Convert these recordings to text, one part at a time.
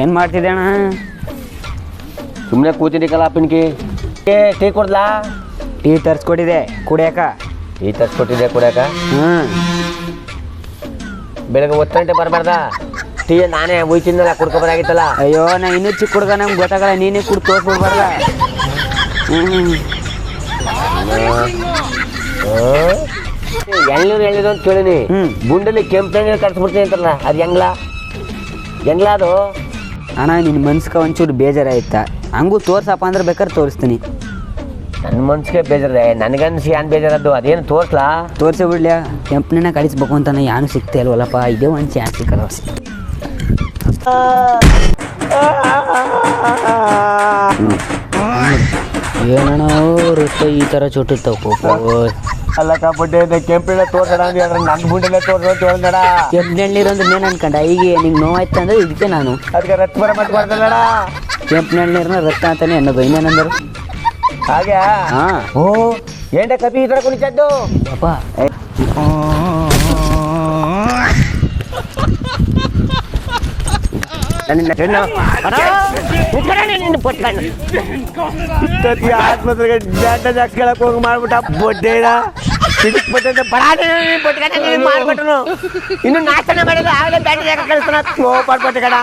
ಏನು ಮಾಡ್ತಿದ್ದೆ ಅಣ್ಣ ಸುಮ್ಮನೆ ಕೂತಿದ್ದೀಕಲ್ಲ ಅಪ್ಪನಿಗೆ. ಏ ಟೀ ಕೊಡ್ಲಾ ಟೀ ತರಿಸ್ಕೊಟ್ಟಿದೆ ಕುಡಿಯಾಕ. ಟೀ ತರ್ಸ್ಕೊಟ್ಟಿದೆ ಕುಡಿಯಾಕ? ಹ್ಮ್. ಬೆಳಗ್ಗೆ ಒತ್ತು ಗಂಟೆ ಬರಬಾರ್ದ? ಟೀ ನಾನೇ ಒಯ್ತಿದ್ದಲ್ಲ ಕುಡ್ಕೊಬರಾಗಿತ್ತಲ್ಲ? ಅಯ್ಯೋ ನಾ ಇನ್ನೂ ಚಿಕ್ಕ ಹುಡುಗ ನಂಗೆ ಗೊತ್ತಾಗಲ್ಲ ನೀನೇ ಕುಡ್ ಹ್ಮ್ ಹ್ಞೂ ಎಳ್ನೀರು ಎಳ್ನೀರು ಅಂತ ಕೇಳಿನಿ. ಗುಂಡಲ್ಲಿ ಕೆಂಪು ಕಟ್ಸ್ಬಿಡ್ತೀನಿ ಅಂತಲ್ಲ ಅದು ಹೆಂಗ್ಲ ಹೆಂಗ್ಲ ಅದು? ಅಣ್ಣ ನಿನ್ನ ಮನ್ಸ್ಗೆ ಒಂಚೂರು ಬೇಜಾರಾಯ್ತಾ? ಹಂಗೂ ತೋರ್ಸಪ್ಪ ಅಂದ್ರೆ ಬೇಕಾದ್ರೆ ತೋರಿಸ್ತೀನಿ. ನನ್ನ ಮನ್ಸಿಗೆ ಬೇಜಾರದೆ ನನಗನ್ಸಿ ಏನು ಬೇಜಾರದ್ದು? ಅದೇನು ತೋರ್ಸ್ಲಾ? ತೋರಿಸಿ ಬಿಡ್ಲ್ಯಾ ಕೆಂಪನ ಕಳಿಸ್ಬೇಕು ಅಂತ ಯಾನು ಸಿಗ್ತಾ ಇಲ್ವಲ್ಲಪ್ಪ ಇದೇ ಒಂದು ಚಾನ್ಸ್ ಸಿಕ್ಕಲ್ಲ ಏನಣ್ಣ ರೊಕ್ಕ ಈ ಥರ ಚುಟ್ಟುತ್ತಾವ ಕೋಪ ಅಲ್ಲಕ್ಕ ಬಡ್ಡೆ ಕೆಂಪೆಣ್ಣೆ ತೋರ್ಸಡ ಅಂದ್ರೆ ನನ್ನ ಗುಂಡೆಲ್ಲ ತೋರ್ಸೋ ಅಂತ ಹೇಳ್ದಡ ಕೆಂಪು ಅಂದ್ರೆ ನೀನು ಅನ್ಕೊಂಡ? ಈಗ ನಿಂಗೆ ನೋವಾಯ್ತು ಅಂದ್ರೆ ಇದಕ್ಕೆ ನಾನು. ಅದಕ್ಕೆ ರಕ್ತ ಬರ ಮಟ್ ಮಾಡ್ದಲ್ಲಡ ಕೆಂಪು ನೀರನ್ನ ರಕ್ತ ಅಂತಾನೆ ಅನ್ನೋದು ಇನ್ನೇನಂದರು ಹಾಗೆ? ಹಾ. ಓ ಏಂಡ ಕಪಿ ಈ ಥರ ಕುಣಿಚದ್ದು? ಅಪ್ಪ ಆಸ್ಪತ್ರೆಗೆ ಬ್ಯಾಂಡೇಜ್ ಹಾಕ್ಕೊಳಕ್ ಹೋಗಿ ಮಾಡ್ಬಿಟ್ಟ ಬಡ್ಡೆನ ಸಿಡಿಕ್ ಬಟ್ಟೆ ಬಡಾನೆ ಬಟ್ಕಡೆ ಮಾಡ್ಬಿಟ್ಟನು ಇನ್ನು ನಾಶನ ಮಾಡಿದ ಆಗಲೇ ಬ್ಯಾಂಡೇಜ್ ಹಾಕಿ ಕಳಿಸ್ತಾನ ಥೋ ಪಟ್ ಬಟ್ಟೆಗಡ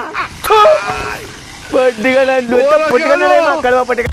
ಬಡ್ಡಿಗಳ ಬಟ್ಕಡೆ ಕಳುವ ಬಟ್ಟೆ